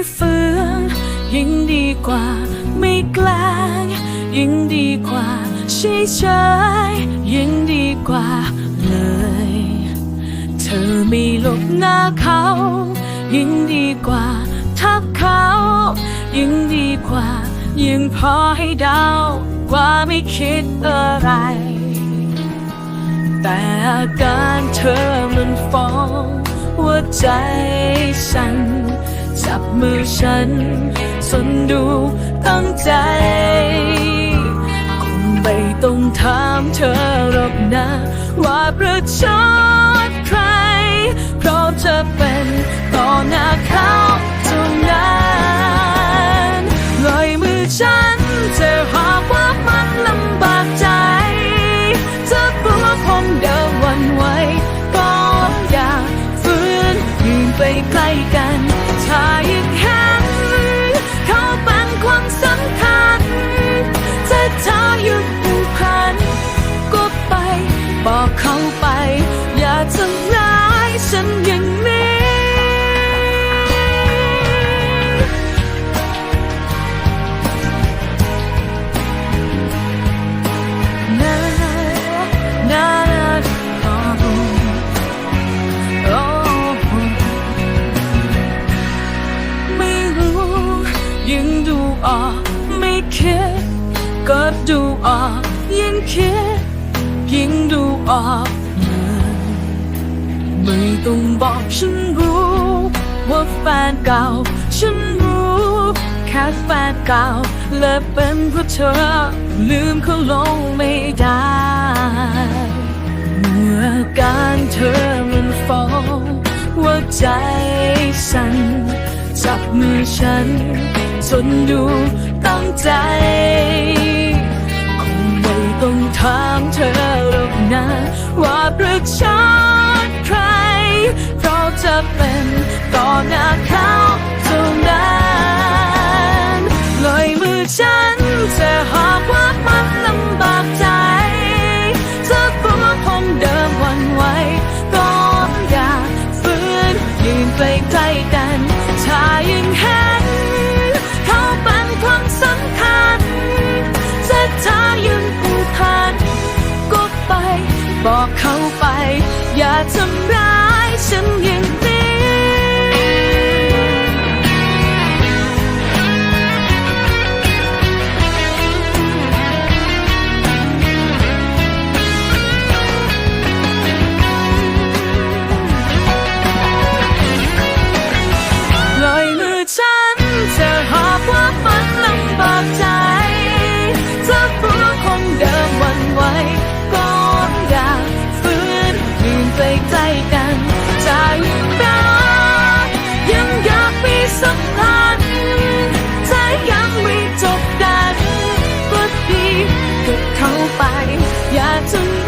ยิ่งดีกว่า ไม่แกล้งยิ่งดีกว่าเฉยๆยิ่งดีกว่าเลย เธอไม่หลบหน้าเขา ยิ่งดีกว่าทักเขา ยิ่งดีกว่า ยิ่งพอให้เดากว่าไม่คิดอะไร แต่อาการเธอมันฟ้องหัวใจฉัน จับมือฉันสนดูตั้งใจคงไม่ต้องถามเธอหรอกนะ ว่าประชด ไป อย่าทำร้ายฉันอย่างนี้นานาโอ้โอ้ไม่รู้ยังดูออกไม่คิดก็ดูออก ยิ่งคิดยิ่งดูออก ไม่ต้องบอกฉันรู้ ว่าแฟนเก่า ฉันรู้แค่แฟนเก่า และเป็นเพราะเธอ ลืมเขาลงไม่ได้ เมื่อการเธอมันฟ้องว่าใจสั่นจับมือฉันจนดูตั้งใจ คงไม่ต้องถามเธอหรอกนะ ว่าประชด เป็นต่อหน้าเขาเท่านั้นลอยมือฉันจะหากว่ามันลำบากใจเธอกลัวคงเดิมวันไหวก็อย่าฝืนยืนไปใกล้กันถ้ายังเห็นเขาเป็นความสำคัญถ้าเธอยังผูกพันก็ไป บอกเขาไป อย่าทำร้ายฉัน เขาไป อย่าทำ